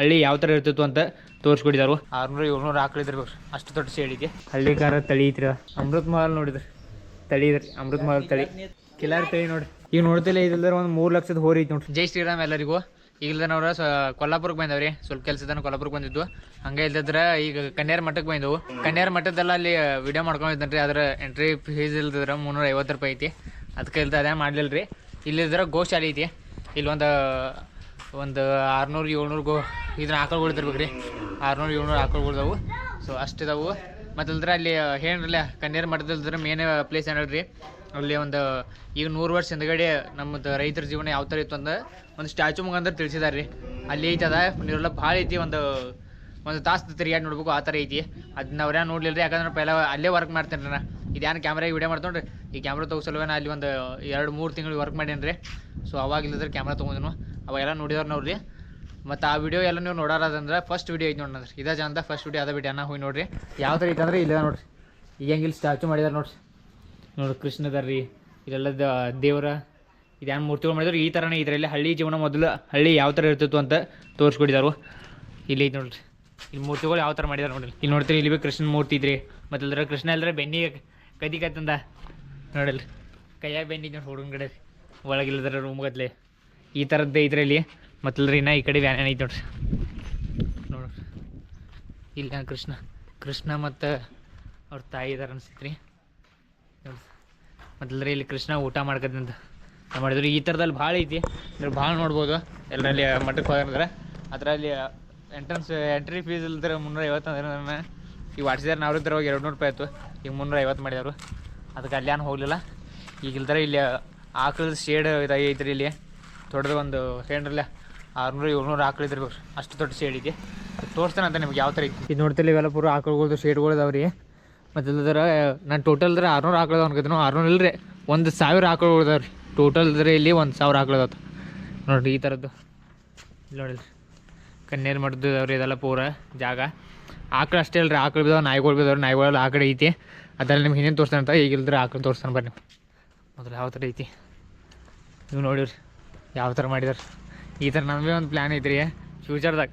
ಹಳ್ಳಿ ಯಾವ ಥರ ಇರ್ತಿತ್ತು ಅಂತ ತೋರಿಸ್ಕೊಡಿದಾರು. ಆರ್ನೂರು ಏಳ್ನೂರು ಆಕಳಿದ್ರು ಅಷ್ಟು ದೊಡ್ಡ ಸೇಡಿಗೆ ಹಳ್ಳಿಕಾರ ತಳಿ ಐತ್ರಿ ಅಮೃತ್ ಮಹಲ್ ನೋಡಿದ್ರಿ. ತಳಿ ಇದ್ರಿ ಅಮೃತ್ ಮಹಲ್ ತಳಿ. ಕಿಲಾರ್ ತಳಿ ನೋಡಿ ಈಗ ನೋಡ್ತಿಲ್ಲ ಇದಿಲ್ದ್ರೆ ಒಂದು ಮೂರು ಲಕ್ಷದ ಹೋರಿ ಐತಿ ನೋಡ್ರಿ. ಜೈ ಶ್ರೀರಾಮ್ ಎಲ್ಲರಿಗೂ. ಈಗಿಲ್ದನವ್ರ ಕೊಲ್ಲಾಪುರಕ್ಕೆ ಬಂದವ್ರಿ ಸ್ವಲ್ಪ ಕೆಲಸದನ ಕೊಲ್ಲಾಪುರಕ್ಕೆ ಬಂದಿದ್ವು ಹಂಗೆ ಇಲ್ದಿದ್ರೆ ಈಗ ಕನ್ಯಾರ ಮಠಕ್ಕೆ ಬಂದವು. ಕನ್ಯಾರ ಮಠದಲ್ಲ ಅಲ್ಲಿ ವಿಡಿಯೋ ಮಾಡ್ಕೊಂಡಿದ್ದನ್ರಿ ಅದರ ಎಂಟ್ರಿ ಫೀಸ್ ಇಲ್ದಿದ್ರೆ ಮುನ್ನೂರ ಐವತ್ತು ರೂಪಾಯಿ ಐತಿ. ಅದಕ್ಕೆ ಇಲ್ದ ಅದೇ ಮಾಡಲಿಲ್ಲ ರೀ ಇಲ್ಲಿದ್ರೆ ಗೋಶಾಲೆ ಐತಿ. ಇಲ್ಲಿ ಒಂದು ಆರ್ನೂರು, ಏಳ್ನೂರು ಗೋ ಇದನ್ನ ಆಕಳುಗಳು ರೀ ಆರುನೂರು, ಏಳ್ನೂರು ಆಕಳುಗಳು ಸೊ ಅಷ್ಟಿದಾವು ಮತ್ತು ಅಂದ್ರೆ ಅಲ್ಲಿ ಏನಿರಲ್ಲ ಕನ್ಯಾರ ಮಠದಲ್ದ್ರೆ ಮೇನ್ ಪ್ಲೇಸ್ ಏನಲ್ರಿ? ಅಲ್ಲಿ ಒಂದು ಈಗ ನೂರು ವರ್ಷ ಹಿಂದ್ಗಡೆ ನಮ್ಮದು ರೈತರ ಜೀವನ ಯಾವ ಥರ ಇತ್ತು ಅಂದ್ರೆ ಒಂದು ಸ್ಟ್ಯಾಚು ಮುಖಾಂತರ ತಿಳಿಸಿದಾರೆ ರೀ ಅಲ್ಲಿ ಐತೆ ಅದ ನೀರೆಲ್ಲ ಭಾಳ ಐತಿ ಒಂದು ಒಂದು ತಾಸು ತಿರುಗಾಡಿ ನೋಡ್ಬೇಕು ಆ ಥರ ಐತಿ. ಅದನ್ನ ಅವ್ರೇನು ನೋಡ್ಲಿಲ್ಲ ರೀ ಯಾಕಂದ್ರೆ ಪೆಲ್ಲ ಅಲ್ಲೇ ವರ್ಕ್ ಮಾಡ್ತೇನೆ ರೀ ನಾ. ಇದ್ಯಾನು ಕ್ಯಾಮ್ರಾಗೆ ವಿಡಿಯೋ ಮಾಡ್ತೊಂಡ್ರಿ ಈ ಕ್ಯಾಮ್ರಾ ತೊಗೊಸಲ್ವೇ ನಾನು ಅಲ್ಲಿ ಒಂದು ಎರಡು ಮೂರು ತಿಂಗಳು ವರ್ಕ್ ಮಾಡೇನಿ ರೀ ಸೊ ಅವಾಗಿಲ್ಲದ್ರೆ ಕ್ಯಾಮ್ರಾ ತೊಗೊಂಡಿನು ಅವಾಗೆಲ್ಲ ನೋಡಿದವ್ರು ನೋಡ್ರಿ. ಮತ್ತು ಆ ವಿಡಿಯೋ ಎಲ್ಲ ನೀವು ನೋಡಾರದಂದ್ರೆ ಫಸ್ಟ್ ವಿಡಿಯೋ ಐತಿ ನೋಡ್ರಿ ಇದೇ ಜನ ಫಸ್ಟ್ ವಿಡಿಯೋ ಅದ ಬಿಟ್ಟು ಅನ್ನ ಹೋಗಿ ನೋಡ್ರಿ. ಯಾವ ಥರ ಐತೆ ಅಂದ್ರೆ ಇಲ್ಲ ನೋಡ್ರಿ. ಈಗ ಹೆಂಗೆ ಇಲ್ಲಿ ಸ್ಟ್ಯಾಚು ಮಾಡಿದಾರೆ ನೋಡ್ರಿ. ನೋಡಿ ಕೃಷ್ಣದಾರ ರೀ. ಇದೆಲ್ಲ ದೇವರ ಇದ್ಯಾನ್ ಮೂರ್ತಿಗಳು ಮಾಡಿದ್ರು. ಈ ಥರನೇ ಇದರಲ್ಲಿ ಹಳ್ಳಿ ಜೀವನ ಮೊದಲು ಹಳ್ಳಿ ಯಾವ ಥರ ಇರ್ತಿತ್ತು ಅಂತ ತೋರಿಸ್ಕೊಟ್ಟಿದ್ದಾರು ಇಲ್ಲಿ ಐತೆ ನೋಡ್ರಿ. ಇಲ್ಲಿ ಮೂರ್ತಿಗಳು ಯಾವ ಥರ ಮಾಡಿದಾರೆ ನೋಡ್ರಿ. ಇಲ್ಲಿ ನೋಡ್ತೀರಿ, ಇಲ್ಲಿ ಭೀ ಕೃಷ್ಣನ ಮೂರ್ತಿ ಇದ್ರಿ. ಮತ್ತು ಇಲ್ದ್ರ ಕೃಷ್ಣ ಎಲ್ಲರ ಬೆನ್ನಿ ಕದಿ ಕತ್ತಂದ ನೋಡಲ್ರಿ. ಕೈಯಾಗ ಬೆನ್ನಿ ನೋಡಿ ಹುಡುಗನ ಕಡೆ. ಒಳಗಿಲ್ಲದ್ರೆ ರೂಮ್ ಗತ್ಲೆ ಈ ಥರದ್ದು ಐತ್ರಲ್ಲಿ ಮತ್ತಲ್ರಿ ಇನ್ನ ಈ ಕಡೆ ವ್ಯಾನ್ ಐತೆ ನೋಡ್ರಿ. ನೋಡ್ರಿ ಇಲ್ಲ ಕೃಷ್ಣ. ಕೃಷ್ಣ ಮತ್ತು ಅವ್ರ ತಾಯಿ ಇದಾರೆ ಅನ್ಸತ್ರಿ. ನೋಡ್ರಿ ಮತ್ತಲ್ರಿ ಇಲ್ಲಿ ಕೃಷ್ಣ ಊಟ ಮಾಡ್ಕೋದಂತ ಮಾಡಿದ್ರು. ಈ ಥರದಲ್ಲಿ ಭಾಳ ಐತಿ. ಅಂದ್ರೆ ಭಾಳ ನೋಡ್ಬೋದು. ಎಲ್ಲರಲ್ಲಿ ಮಠಕ್ಕೆ ಹೋಗಿದ್ರೆ ಅದರಲ್ಲಿ ಎಂಟ್ರೆನ್ಸ್ ಎಂಟ್ರಿ ಫೀಸ್ ಇಲ್ದ್ರೆ ಮುನ್ನೂರ ಐವತ್ತು ಅಂದ್ರೆ ನನ್ನ ಈಗ ವಾಟ್ಸಿದಾರೆ ನಾವು ಹೋಗಿ ಎರಡು ನೂರು ರೂಪಾಯಿ ಆಯ್ತು. ಈಗ ಮುನ್ನೂರ ಐವತ್ತು ಮಾಡಿದವರು ಅದಕ್ಕೆ ಅಲ್ಲಿ ಹೋಗಲಿಲ್ಲ. ಈಗ ಇಲ್ದ್ರೆ ಇಲ್ಲಿ ಆಕಳದ ಶೇಡ್ ಇದಾಗೈತ್ರಿ ಇಲ್ಲಿ. ದೊಡ್ಡದು ಒಂದು ಸೇಂಡ್ರಲ್ಲೇ ಆರುನೂರು, ಏಳ್ನೂರು ಆಕಳು ಇದ್ರೆ ಅಷ್ಟು ದೊಡ್ಡ ಶೇಡ್ ಇದೆ ತೋರಿಸ್ತಾನೆ ಅಂತ ನಿಮ್ಗೆ ಯಾವ ಥರ ಇತ್ತು. ಇದು ನೋಡ್ತಿಲ್ಲ, ಇವೆಲ್ಲ ಪೂರ ಆಕಳುಗಳ್ದು ಶೇಡ್ಗಳು ಅದಾವೆ ರೀ. ಮತ್ತು ಇಲ್ಲದ್ರ ನಾನು ಟೋಟಲ್ ಅಂದ್ರೆ ಆರುನೂರು ಆಕಳು ಅನ್ಕೋತೀನಿ. ಆರುನೂರು ಇಲ್ಲರಿ ಒಂದು ಸಾವಿರ ಆಕಳುಗಳು ರೀ. ಟೋಟಲ್ ಇದ್ರೆ ಇಲ್ಲಿ ಒಂದು ಸಾವಿರ ಆಕಳು ಅದಾವ ನೋಡಿರಿ ಈ ಥರದ್ದು ನೋಡಿಲ್ಲ ಕಣ್ಣೀರು ರೀ ಇದೆಲ್ಲ ಪೂರ ಜಾಗ. ಆಕಳು ಅಷ್ಟೇ ಅಲ್ರಿ ಆಕಳು ಬಿದ್ದಾವೆ ನಾಯಿಗಳು ಬಿದ್ದಾವ್ರಿ ನಾಯಿಗಳೆಲ್ಲ ಆ ಕಡೆ ಐತಿ. ಅದ್ರಲ್ಲಿ ನಿಮ್ಗೆ ಹಿಂದೇನು ತೋರಿಸ್ತಾನೆ ಅಂತ ಈಗ ಆಕಳು ತೋರಿಸ್ತಾನೆ ಬನ್ನಿ ಮೊದಲು ಯಾವ ಥರ ಐತಿ? ನೀವು ನೋಡಿರಿ ಯಾವ ಥರ ಮಾಡಿದಾರೆ? ಈ ಥರ ನಮಗೆ ಒಂದು ಪ್ಲ್ಯಾನ್ ಐತ್ರಿ. ಫ್ಯೂಚರ್ದಾಗ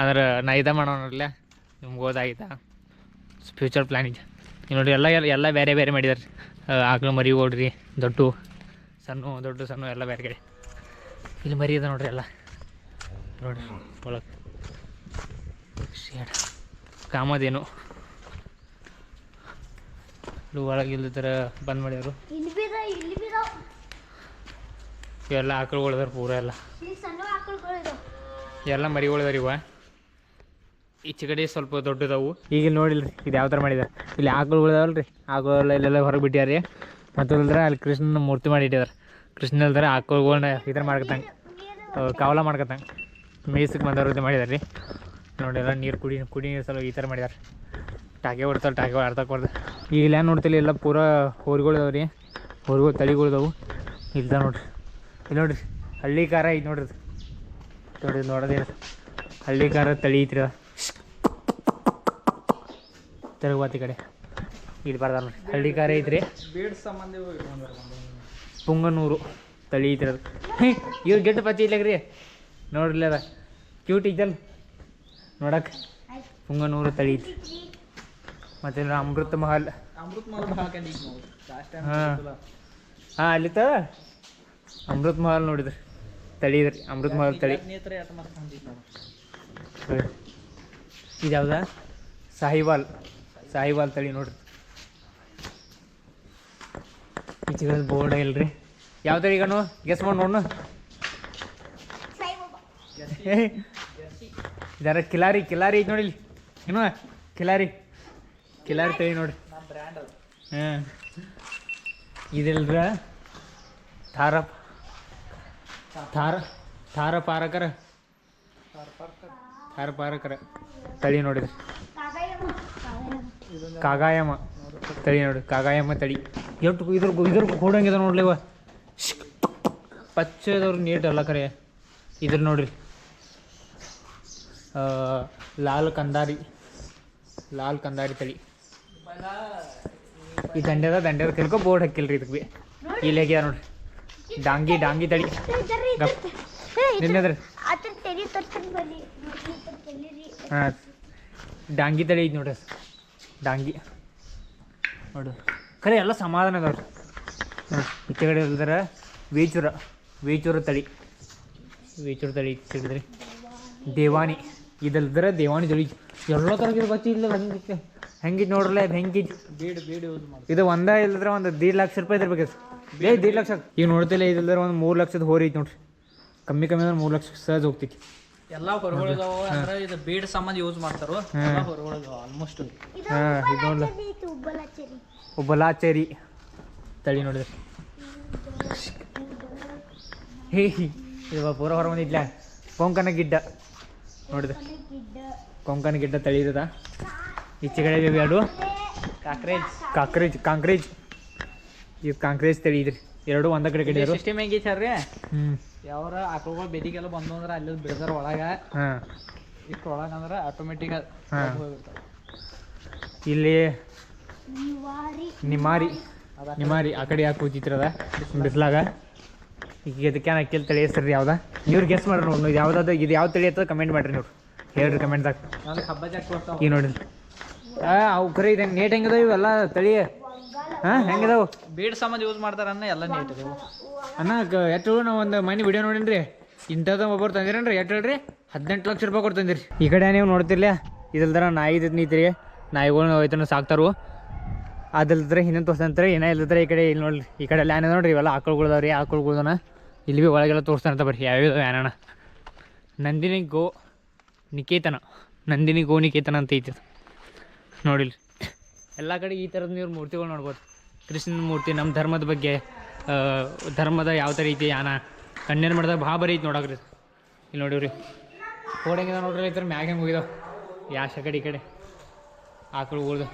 ಆದ್ರೆ ನಾ ಇದ ಮಾಡೋಣಲ್ಲ ನಿಮ್ಗೆ ಓದಾಗಿದ್ದ ಫ್ಯೂಚರ್ ಪ್ಲ್ಯಾನ್ ಇದೆ ಈಗ ನೋಡಿ ಎಲ್ಲ ಎಲ್ಲ ಬೇರೆ ಬೇರೆ ಮಾಡಿದಾರೆ. ಆಕಳು ಮರಿ ಓಡ್ರಿ ದೊಡ್ಡ, ಸಣ್ಣ ದೊಡ್ಡ, ಸಣ್ಣ ಎಲ್ಲ ಬೇರೆ ಕಡೆ. ಇಲ್ಲಿ ಮರಿ ಇದೆ ನೋಡ್ರಿ ಎಲ್ಲ. ನೋಡ್ರಿ, ಒಳಗೆ. ಕಾಮದೇನು ಒಳಗೆ ಥರ ಬಂದ್ ಮಾಡ್ಯಾರು ಇಲ್ಲಿ ಬೀರ ಇಲ್ಲಿ ಬೀರ ಇವೆಲ್ಲ ಆಕಳುಗಳು ಅದಾರ ಪೂರ ಎಲ್ಲ. ಇಲ್ಲಿ ಸಣ್ಣ ಆಕಳುಗಳು ಇದಾವ. ಎಲ್ಲ ಮರಿಗಳು ಅದಾರ ಇವ. ಈಚೆ ಕಡೆ ಸ್ವಲ್ಪ ದೊಡ್ಡದವು. ಈಗ ಇಲ್ಲಿ ನೋಡಿಲ್ರಿ ಇದು ಯಾವ ಥರ ಮಾಡಿದಾರೆ. ಇಲ್ಲಿ ಆಕಳುಗಳು ಅದಾವಲ್ಲ ರೀ ಆಕಳೆಲ್ಲ ಇಲ್ಲೆಲ್ಲ ಹೊರಗೆ ಬಿಟ್ಟಾರ ಮತ್ತು ಇಲ್ದ್ರೆ ಅಲ್ಲಿ ಕೃಷ್ಣನ ಮೂರ್ತಿ ಮಾಡಿ ಇಟ್ಟಿದಾರೆ. ಕೃಷ್ಣ ಇಲ್ದ್ರೆ ಆಕಳುಗಳನ್ನ ಇದ್ರ ಮಾಡ್ಕೊತಂಗೆ ಕಾವಲ ಮಾಡ್ಕೊತಂಗೆ ಮೇಯ್ಸಕ್ಕೆ ಬಂದವ್ರು ಇದು ಮಾಡಿದಾರೆ ರೀ. ನೋಡಿ ಎಲ್ಲ ನೀರು ಕುಡಿ ಕುಡಿ ನೀರು ಸಲ ಈ ಥರ ಮಾಡಿದಾರೆ. ಟಾಕೆ ಹೊಡ್ತಾರೆ ಟಾಕೆ ಅರ್ಧ ಕೊಡ್ದು ಈಗ ಇಲ್ಲ ನೋಡ್ತಿಲ್ಲ ಎಲ್ಲ ಪೂರಾ ಹೋರಿಗಳು ಅದಾವ ರೀ. ಹೋರಿಗಳು ತಳಿಗಳು ಅದಾವು. ಇಲ್ದ ನೋಡ್ರಿ. ಇಲ್ಲಿ ನೋಡ್ರಿ ಹಳ್ಳಿ ಕಾರ ಐತಿ ನೋಡ್ರಿ. ನೋಡ್ರಿ ನೋಡೋದೇನು ಹಳ್ಳಿ ಕಾರ ತಳಿ ಐತ್ರಿ ತಿರುಗವಾತಿ ಕಡೆ. ಇಲ್ಲಿ ಬರ್ದಾರ ನೋಡ್ರಿ. ಹಳ್ಳಿ ಕಾರ ಐತ್ರಿ. ಪುಂಗನೂರು ತಳಿ ಐತ್ರಿ ಅದು. ಇವ್ರು ಗೆಡ್ಡ ಪಚ್ಚಿ ಇಲ್ಲಗ್ರಿ ನೋಡ್ರಿ ಅದ ಕ್ಯೂಟ್ ಐತಲ್ಲ ನೋಡಕ್ಕೆ ಪುಂಗನೂರು ತಳಿ ಐತಿ ಮತ್ತೆ ಅಮೃತ ಮಹಲ್. ಹಾಂ. ಹಾಂ ಅಲ್ಲಿ ತ ಅಮೃತ್ ಮಹಲ್ ನೋಡಿದ್ರಿ. ತಳಿ ಇದ್ರಿ ಅಮೃತ್ ಮಹಲ್ ತಳಿ. ಇದು ಯಾವ್ದ? ಸಾಹಿವಾಲ್. ಸಾಹಿವಾಲ್ ತಳಿ ನೋಡ್ರಿ. ಬೋರ್ಡ ಬೋರ್ಡ್ ಇಲ್ರಿ ಯಾವ ತಳಿ ಕಣ್ಣು ಗೆಸ್ ಮಾಡಿ ನೋಡ್ನು. ಇದಾರ ಕಿಲಾರಿ ಕಿಲಾರಿ ಐತಿ ನೋಡಿಲಿ ಏನು ಕಿಲಾರಿ. ಕಿಲಾರಿ ತಳಿ ನೋಡಿ ಹಾಂ ಇದಿಲ್ರ ಥಾರ ಥಾರ ಥಾರ ಪಾರಕರ ಥಾರ ಪಾರಕರ ತಳಿ ನೋಡಿದ್ರಿ ಕಾಗಾಯಮ. ತಳಿ ನೋಡಿ, ಕಾಗಾಯಮ ತಳಿ. ಎಷ್ಟು ಇದ್ರ ಇದ್ರ ಕೂಡಂಗಿದ ನೋಡ್ಲಿವ ಪಚ್ಚದವ್ರು ನೀಟ್ ಅಲ್ಲ ಕರೆ. ಇದ್ರ ನೋಡ್ರಿ. ಲಾಲ್ ಕಂದಾರಿ. ಲಾಲ್ ಕಂದಾರಿ ತಳಿ. ಈ ದಂಡೆದ ದಂಡ್ಯದ ಕೆಲ್ಕೊ ಬೋರ್ಡ್ ಹಾಕಿಲ್ರಿ ಇದಕ್ಕೆ ಬಿ. ಇಲ್ಲಿ ಹೇಗ್ಯಾರ ನೋಡ್ರಿ. ಡಾಂಗಿ ಡಾಂಗಿ ತಳಿ. ಗಪ್. ಬನ್ನಿ. ನೋಡ್ರಿ ಹಾಂ ಡಾಂಗಿ ತಳಿ ಐತಿ ನೋಡ್ರಿ. ಡಾಂಗಿ. ನೋಡು. ಖರೆ ಎಲ್ಲ ಸಮಾಧಾನ ಅದಾವ್ರಿ ನೋಡಿ ಈಚೆ ಕಡೆ ಇಲ್ದಾರ ವೇಚೂರ ವೇಚೂರ ತಳಿ. ವೇಚೂರ ತಳಿ ಸಿಗದ್ರಿ ದೇವಾನಿ. ಇದಲ್ದರ ದೇವಾನಿ ತಳಿ ಎಲ್ಲ ಥರ ಗೊತ್ತಿಲ್ಲ ಹೆಂಗಿತ್ತು. ಹೆಂಗಿತ್ತು ನೋಡ್ರಲ್ಲ ಇದು ಹೆಂಗಿತ್ತು. ಬೀಡ್ ಬೀಡ್ ಇದು ಒಂದ ಇಲ್ಲದ್ರೆ ಒಂದು ದೀಡ್ ಲಕ್ಷ ರೂಪಾಯಿ ಇರ್ಬೇಕು ಏ ದೀಡ್ ಲಕ್ಷ. ಈಗ ನೋಡ್ತಿಲ್ಲ ಇದಿಲ್ಲದ್ರ ಒಂದು ಮೂರು ಲಕ್ಷದ ಹೋರಿ ಐತಿ ನೋಡ್ರಿ. ಕಮ್ಮಿ ಕಮ್ಮಿ ಅಂದ್ರೆ ಮೂರು ಲಕ್ಷ ಸಹಜ ಹೋಗ್ತೈತಿ ಎಲ್ಲ ಹೊರಗೊಳದಾವ ಅಂದ್ರೆ ಇದು ಬೀಡ್ ಸಂಬಂಧ ಯೂಸ್ ಮಾಡ್ತಾರೋ. ಎಲ್ಲ ಹೊರಗೊಳದಾವ ಆಲ್ಮೋಸ್ಟ್ ಇದು ಹಾಂ ಇದು ನೋಡ್ಲ. ಉಬ್ಬಲಾಚೆರಿ. ಒಬ್ಬಲಾಚೇರಿ ತಳಿ ನೋಡಿದ್ರೆ ಹೇ ಪೂರ ಹೊರ ಬಂದಿದ್ಲ? ಕೊಂಕನ ಗಿಡ್ಡ. ನೋಡಿದ್ರೆ ಗಿಡ್ಡ. ಕೊಂಕನ ಗಿಡ್ಡ ತಳಿ ಇರದ ಈಚೆ ಕಡೆ ಎರಡು. ಕಾಕ್ರೇಜ್ ಕಾಕ್ರೇಜ್ ಕಾಂಕ್ರೇಜ್. ಇದು ಕಾಂಕ್ರೇಜ್ ತಳಿ ಇದ್ರಿ. ಎರಡು ಒಂದ ಕಡೆ ಕಡೆ ಸಿಸ್ಟಮ್ ಹೆಂಗೈತೆ ರೀ ಹ್ಞೂ ಯಾವ್ರ ಆಕಳುಗಳು ಬೇದಿಗೆಲ್ಲ ಬಂದು ಅಂದ್ರೆ ಅಲ್ಲಿ ಬಿಡ್ತಾರ ಒಳಗ. ಇಷ್ಟು ಒಳಗ ಅಂದ್ರೆ ಆಟೋಮೆಟಿಕ್ ಹಾ. ಇಲ್ಲಿ ನಿವಾರಿ. ನಿಮಾರಿ. ನಿಮಾರಿ ಆ ಕಡೆ ಯಾಕೆ ಕೂತಿತ್ರದ ಬಿಸ್ಲಾಗ? ಈಗ ಇದಕ್ಕೆ ಅಕ್ಕಿಲ್ ತಳಿ ಹೆಸರು ಯಾವ್ದ? ಇವ್ರು ಗೆಸ್ ಮಾಡ್ರಿ ನೋಡಿ ಇದು ಯಾವ್ದಾದ್ರು ಇದು ಯಾವ ತಳಿ ಅಂತ ಕಮೆಂಟ್ ಮಾಡ್ರಿ ನೀವು ಹೇಳ್ರಿ ಕಮೆಂಟ್ದಾಗ ಈಗ ನೋಡಿ ಆ ಅವು ಖರೆ ಇದು ನೇಟ್ ಹೆಂಗದ ಇವೆಲ್ಲ ತಳಿ? ಹಾಂ ಹೆಂಗದಾವು? ಬೀಡ್ ಸಂಬಂಧ ಯೂಸ್ ಮಾಡ್ತಾರ ಅನ್ನ ಎಲ್ಲ ನೀಟ್ ಅದಾವ ಅಣ್ಣ ಕ- ಎಟ್ಟು ನಾವು ಒಂದು ಮನೆ ವಿಡಿಯೋ ನೋಡಿನ್ರಿ? ಇಂಥದ್ದು ಒಬ್ಬರು ತಂದಿರೇನ್ರಿ ಎಷ್ಟು ಹೇಳ್ರಿ? ಹದಿನೆಂಟು ಲಕ್ಷ ರೂಪಾಯಿ ಕೊಡ್ತಂದಿರಿ ತಂದಿರಿ. ಈ ಕಡೆ ನೀವು ನೋಡ್ತಿರ್ಲಿ ಇದಲ್ದರ ನಾಯಿ ನೀತಿರಿ ನಾಯಿಗಳು ಹೋಯ್ತನ ಸಾಕ್ತಾರು. ಅದಲ್ದ್ರೆ ಇನ್ನೊಂದು ತೋರ್ಸಂತಾರೆ ಏನೇ ಇಲ್ಲದ್ರೆ ಈ ಕಡೆ ಇಲ್ಲಿ ನೋಡ್ರಿ. ಈ ಕಡೆ ಎಲ್ಲ ಏನಿದೆ ನೋಡ್ರಿ ಇವೆಲ್ಲ ಆಕಳುಗಳದಾವ್ರಿ ಆಕಳುಗಳದನ ಇಲ್ಲಿ ಭೀ ಒಳಗೆಲ್ಲ ತೋರಿಸ್ತಾನಂತ ಬರ್ರಿ ಯಾವ್ಯಾವ ಯಾನಣ್ಣ ನಂದಿನಿ ಗೋ ನಿಕೇತನ. ನಂದಿನಿ ಗೋ ನಿಕೇತನ ಅಂತ ಐತಿ ನೋಡಿಲ್ರಿ. ಎಲ್ಲ ಕಡೆ ಈ ಥರದ ನೀವು ಮೂರ್ತಿಗಳು ನೋಡ್ಬೋದು. ಕೃಷ್ಣನ ಮೂರ್ತಿ ನಮ್ಮ ಧರ್ಮದ ಬಗ್ಗೆ ಧರ್ಮದ ಯಾವ ಥರ ಐತಿ ಯಾನ ಕಣ್ಣೇನು ಮಾಡಿದಾಗ ಭಾಳ ಬರೀ ಐತಿ ನೋಡಕ್ರಿ. ಇಲ್ಲಿ ನೋಡಿವ್ರಿ. ಹೋಡಂಗಿದ ನೋಡ್ರಿ ಈ ಥರ ಮ್ಯಾಗ ಹೆಂಗೆ ಹೋಗಿದಾವ? ಯಾಶ ಕಡೆ ಈ ಕಡೆ. ಆಕಳು ಉಳ್ದು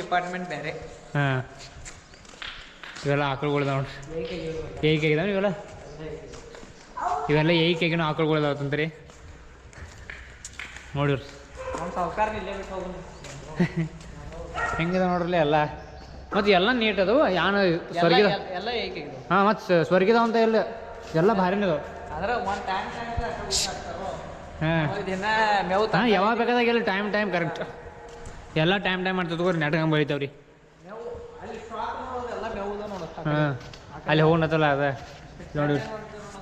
ಡಿಪಾರ್ಟ್ಮೆಂಟ್ ಬೇರೆ ಹಾಂ. ಇವೆಲ್ಲ ಆಕಳುಗಳ್ದ ನೋಡ್ರಿ. ಏಕೆ ಆಗಿದಾವ ಇವೆಲ್ಲ? ಇವೆಲ್ಲ ಏಕೆಗಿನ ಆಕಳುಗಳ್ದಾವ ರೀ ನೋಡಿವ್ರಿ. ಹೆಂಗಿದೆ ನೋಡ್ರಲ್ಲ ಎಲ್ಲ? ಮತ್ತು ಎಲ್ಲ ನೀಟ್ ಅದು ಯಾನ ಸ್ವರ್ಗಿದ ಎಲ್ಲ ಹಾಂ ಮತ್ತು ಸ್ವರ್ಗಿದ ಅಂತ ಎಲ್ಲ ಎಲ್ಲ ಭಾರಿ ಅದು ಹಾಂ. ಯಾವಾಗ ಬೇಕಾದಾಗ ಎಲ್ಲ ಟೈಮ್ ಟೈಮ್ ಕರೆಕ್ಟ್ ಎಲ್ಲ ಟೈಮ್ ಟೈಮ್ ಮಾಡ್ತದ ತಗೋರಿ ಬೆಳಿತಾವ್ರಿ ಮಾಡೋದು ಎಲ್ಲ ಮೇವುದ ನೋಡುತ್ತೆ ಹಾಂ. ಅಲ್ಲಿ ಹೋಗ್ನತ್ತಲ್ಲ ಅದ. ನೋಡಿ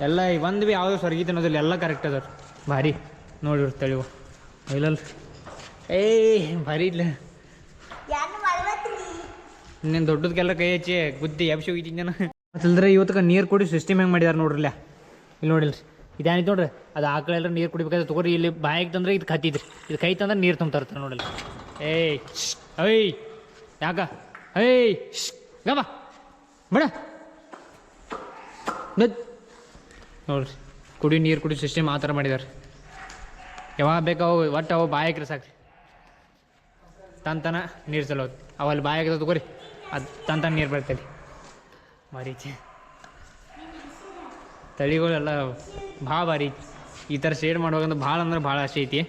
ಎಲ್ಲ ಒಂದು ಭೀ ಯಾವುದೋ ಸ್ವರ್ಗಿ ತಿನ್ನೋದಿಲ್ಲ ಎಲ್ಲ ಕರೆಕ್ಟ್ ಅದ. ಭಾರಿ. ನೋಡಿರಿ ತಳಿವು. ಇಲ್ಲಲ್ಲ ಏಯ್ ಭಾರಿ ಇಲ್ಲ ಇನ್ನೇನು ದೊಡ್ಡದಕ್ಕೆಲ್ಲ ಕೈ ಹಚ್ಚಿ ಗುದ್ದಿ ಎಬ್ಸಿ ಹೋಗಿದ್ದೀನಿ ನಾನು. ಮತ್ತಲ್ದ್ರೆ ಇವತ್ತು ನೀರು ಕುಡಿ ಸಿಸ್ಟಮ್ ಹೆಂಗೆ ಮಾಡಿದಾರೆ ನೋಡ್ರಲ್ಲ ಇಲ್ಲಿ ನೋಡಿಲ್ರಿ. ಇದೇನಿತ್ತು ನೋಡ್ರಿ? ಅದು ಆಕಳೆಲ್ಲ ನೀರು ಕುಡಿಬೇಕಾದ್ರೆ ತಗೋರಿ ಇಲ್ಲಿ ಬಾಯಿಗೆ ತಂದ್ರೆ ಇದು ಕತ್ತಿದ್ರಿ ಇದು ಕೈ ತಂದ್ರೆ ನೀರು ತುಂಬ್ತಾರ ನೋಡಿಲ್ಲ ಏಯ್ ಏಯ್ ಯಾಕ? ಏಯ್ ಗಮ್ಮ ಬೇಡ. ನೋಡ್ರಿ ಕುಡಿ ನೀರು ಕುಡಿ ಸಿಸ್ಟಮ್ ಆ ಥರ ಮಾಡಿದಾರೆ. ಯಾವಾಗ ಬೇಕು ಅವು ಒಟ್ಟು ಅವು ಬಾಯಕ್ರೆ ಸಾಕ್ರಿ. ತಂತನ ನೀರು ಚಲೋ ಅವಲ್ಲಿ ಬಾಯಾಗ ತಗೋರಿ. ಅದು ತಂತನ ನೀರು ಬರ್ತೈತಿ ಮರೀಚಿ. ತಳಿಗಳೆಲ್ಲ ಭಾಳ ಭಾರಿ. ಈ ಥರ ಶೇಡ್ ಮಾಡುವಾಗಂದ್ರೆ ಭಾಳ ಅಂದ್ರೆ ಭಾಳ ಆಸೆ ಐತಿ.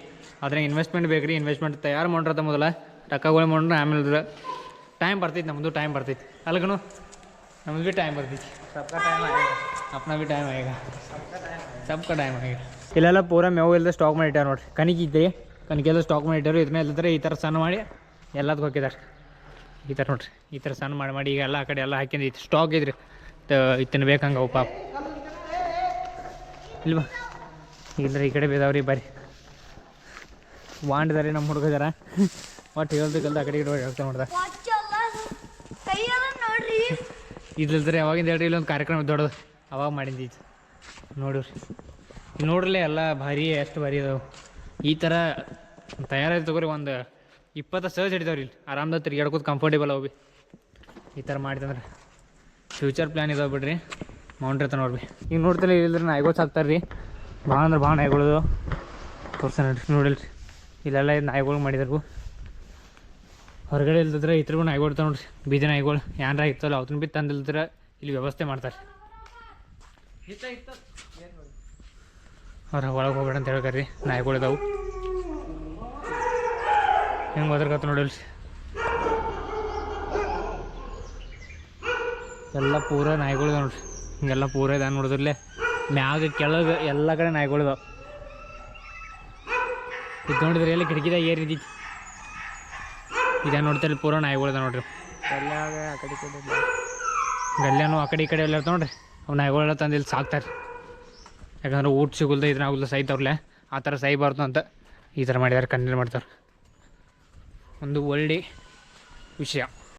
ಅದ್ರಾಗ ಇನ್ವೆಸ್ಟ್ಮೆಂಟ್ ಬೇಕು ರೀ ಇನ್ವೆಸ್ಟ್ಮೆಂಟ್ ತಯಾರು ಮಾಡ್ರತ್ತ ಮೊದಲ. ರೊಕ್ಕಗಳು ಮಾಡ್ರೆ ಆಮೇಲೆ ಟೈಮ್ ಬರ್ತೈತಿ ನಮ್ಮದು ಟೈಮ್ ಬರ್ತೈತಿ. ಅಲ್ಗನು ನಮ್ದು ಭೀ ಟೈಮ್ ಬರ್ತೈತಿ. ಸಬ್ಕಾ ಟೈಮ್ ಅಪ್ನ ಭೀ ಟೈಮ್ ಆಗ ಸಬ್ಕ ಟೈಮ್ ಆಗ ಇಲ್ಲೆಲ್ಲ ಪೂರ ಮೇವು ಇಲ್ಲದೆ ಸ್ಟಾಕ್ ಮಾಡಿಟ್ಟಾರ ನೋಡ್ರಿ. ಕಣಿಗೆ ಇದ್ರಿ. ಸ್ಟಾಕ್ ಮಾಡಿಟ್ಟಾರು ಇದನ್ನ ಇಲ್ಲದ್ರೆ ಈ ಥರ ಸಣ್ಣ ಮಾಡಿ ಎಲ್ಲದಕ್ಕೂ ಹೋಗಿದ್ದಾರೆ ಈ ಥರ ನೋಡ್ರಿ, ಈ ಥರ ಸಣ್ಣ ಮಾಡಿ ಮಾಡಿ ಈಗ ಎಲ್ಲ ಆ ಕಡೆ ಎಲ್ಲ ಹಾಕಿಂದು ಇತ್ತು. ಸ್ಟಾಕ್ ಇದ್ರಿ. ಇತ್ತಿನ ಅವು ಪಾಪ. ಇಲ್ವಾ? ಇಲ್ಲ ಈ ಕಡೆ ಬೇದಾವ್ರಿ ಬರ್ರಿ ವಾಂಡ್ದಾರೆ ನಮ್ಮ ಹುಡುಗದಾರ ಒಟ್ಟು ಹೇಳ್ದಕ್ಕಲ್ದ ಆ ಕಡೆ ಕಡೆ ಹೇಳ್ತಾ ನೋಡ್ದೆ. ಕೈಯಲ್ಲ ಯಾವಾಗಿಂದ ಹೇಳ್ರಿ, ಇಲ್ಲೊಂದು ಕಾರ್ಯಕ್ರಮ ದೊಡ್ಡದು. ಅವಾಗ ಮಾಡಿದ್ದು ನೋಡಿರಿ. ನೋಡ್ರಲ್ಲ ಎಲ್ಲ ಭಾರಿ, ಎಷ್ಟು ಭಾರಿ ಅದಾವೆ. ಈ ಥರ ತಯಾರಾಗಿ ತಗೋರಿ ಒಂದು ಇಪ್ಪತ್ತು ಸರ್ಜ್ ಹಿಡಿದವ್ರಿ ಇಲ್ಲಿ. ಆರಾಮ್ದಾಗ ತಿರ್ಗಾಡ್ಕೋತ ಕಂಫರ್ಟೇಬಲ್ ಅವು ಭೀ ಈ ಥರ ಮಾಡಿದಂದ್ರೆ ಫ್ಯೂಚರ್ ಪ್ಲ್ಯಾನ್ ಇದಾವೆ ಬಿಡ್ರಿ ಮೌಂಟ್ರಿ ತನ ನೋಡ್ರಿ ಈಗ ನೋಡ್ತಿಲ್ಲ ಇಲ್ಲದ್ರೆ ನಾಯಿಗಳು ಸಾಕ್ತಾರೆ ರೀ ಭಾಳ ಅಂದ್ರೆ ಭಾಳ ನಾಯಿಗಳು ತೋರ್ಸ ನೋಡ್ರಿ ನೋಡಿಲ್ರಿ. ಇಲ್ಲೆಲ್ಲ ಇದು ನಾಯಿಗಳು ಮಾಡಿದ್ರು ಹೊರಗಡೆ ಇಲ್ದಿದ್ರೆ ಇದ್ರಿಗೂ ನಾಯಿಗಳು ನೋಡ್ರಿ. ಬೀದಿ ನಾಯಿಗಳು. ಏನಾರ ಇತ್ತಲ್ಲ ಅವ್ನ ಬಿ ತಂದಿಲ್ದ್ರೆ ಇಲ್ಲಿ ವ್ಯವಸ್ಥೆ ಮಾಡ್ತಾರೆ ಅವ್ರ ಒಳಗೆ ಹೋಗ್ಬೇಡ ಅಂತ ಹೇಳ್ಕರಿ. ರೀ ನಾಯಿಗಳು ಇದಾವು. ಹೆಂಗೆ ಹೋದ್ರಕತ್ತ ನೋಡಿಲ್ರಿ ಎಲ್ಲ ಪೂರ ನಾಯಿಗಳಿದೆ ಇದಾವೆ ನೋಡ್ರಿ. ಹಿಂಗೆಲ್ಲ ಪೂರ ಇದೆ ನೋಡಿದ್ರಲ್ಲೇ ಮ್ಯಾಗ ಕೆಳಗೆ ಎಲ್ಲ ಕಡೆ ನಾಯಿಗಳಿದಾವೆ ಇದು ನೋಡಿದ್ರೆ ಎಲ್ಲಿ ಕಿಟಕಿದಾಗ ಏರಿದೈತಿ ಇದ ನೋಡ್ತಾರೆ ಪೂರ ನಾಯಿಗಳಿದಾವೆ ನೋಡ್ರಿ. ಗಲ್ಯಾನು ಆ ಕಡೆ ಈ ಕಡೆ ಎಲ್ಲ ನೋಡ್ರಿ. ಅವು ನಾಯಿಗಳೆಲ್ಲ ತಂದು ಇಲ್ಲಿ ಸಾಕ್ತಾರೆ. ಯಾಕಂದ್ರೆ ಊಟ ಸಿಗುಲ್ದ ಇದ್ರ ಆಗುಲ್ಲ ಸಾಯ್ತಾವ್ರಲ್ಲ ಆ ಥರ ಸಾಯ್ಬಾರ್ದು ಅಂತ ಈ ಥರ ಮಾಡಿದಾರೆ ಕಣ್ಣೀರು ಮಾಡ್ತಾರೆ. ಒಂದು ಒಳ್ಳೆ ವಿಷಯ.